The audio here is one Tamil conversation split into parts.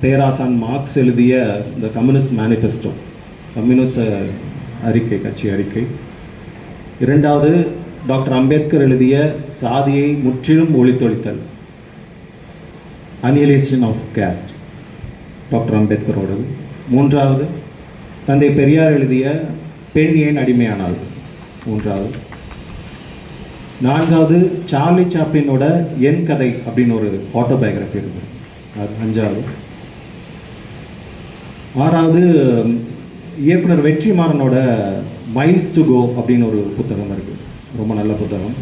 பேராசான் மார்க்ஸ் எழுதிய இந்த கம்யூனிஸ்ட் மேனிஃபெஸ்டோ கம்யூனிஸ்ட் அறிக்கை கட்சி அறிக்கை. இரண்டாவது டாக்டர் அம்பேத்கர் எழுதிய சாதியை முற்றிலும் ஒழித்தொழித்தல் அனியலேஷன் ஆஃப் கேஸ்ட் டாக்டர் அம்பேத்கரோடது மூன்றாவது தந்தை பெரியார் எழுதிய பெண் ஏன் அடிமையானாள்? மூன்றாவது. நான்காவது சார்லி சாப்ளினோட என் கதை அப்படின்னு ஒரு ஆட்டோபயோகிராஃபி இருக்கு. அது அஞ்சாவது. ஆறாவது இயக்குனர் வெற்றிமாறனோட மைல்ஸ் டு கோ அப்படின்னு ஒரு புத்தகம் இருக்குது ரொம்ப நல்ல புத்தகம்.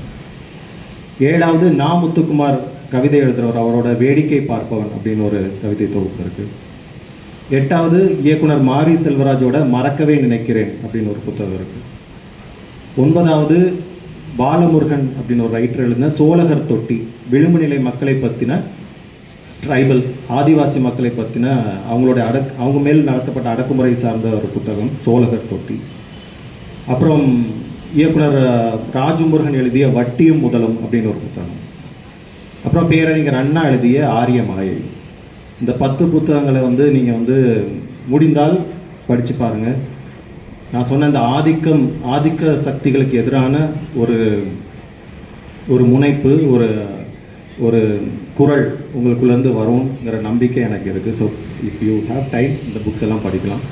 ஏழாவது நா முத்துக்குமார் கவிதை எழுதுகிறவர் அவரோட வேடிக்கை பார்ப்பவன் அப்படின்னு ஒரு கவிதை தொகுப்பு இருக்குது எட்டாவது இயக்குனர் மாரி செல்வராஜோட மறக்கவே நினைக்கிறேன் அப்படின்னு ஒரு புத்தகம் இருக்குது ஒன்பதாவது பாலமுருகன் அப்படின்னு ஒரு ரைட்டர் எழுதின சோழகர் தொட்டி விளிம்பு நிலை மக்களை பற்றின ட்ரைபல் ஆதிவாசி மக்களை பற்றின அவங்களோட அடக் அவங்க மேல் நடத்தப்பட்ட அடக்குமுறை சார்ந்த ஒரு புத்தகம் சோழகர் தொட்டி. அப்புறம் இயக்குனர் ராஜமுருகன் எழுதிய வட்டியும் முதலும் அப்படின்னு ஒரு புத்தகம். அப்புறம் பேரறிஞர் அண்ணா எழுதிய ஆரிய மலையை இந்த பத்து புத்தகங்களை வந்து நீங்கள் வந்து முடிந்தால் படித்து பாருங்கள் நான் சொன்ன இந்த ஆதிக்கம் ஆதிக்க சக்திகளுக்கு எதிரான ஒரு ஒரு முனைப்பு ஒரு ஒரு குரல் உங்களுக்குள்ளேருந்து வரும்ங்கிற நம்பிக்கை எனக்கு இருக்குது so if you have time இந்த புக்ஸ் எல்லாம் படிக்கலாம்.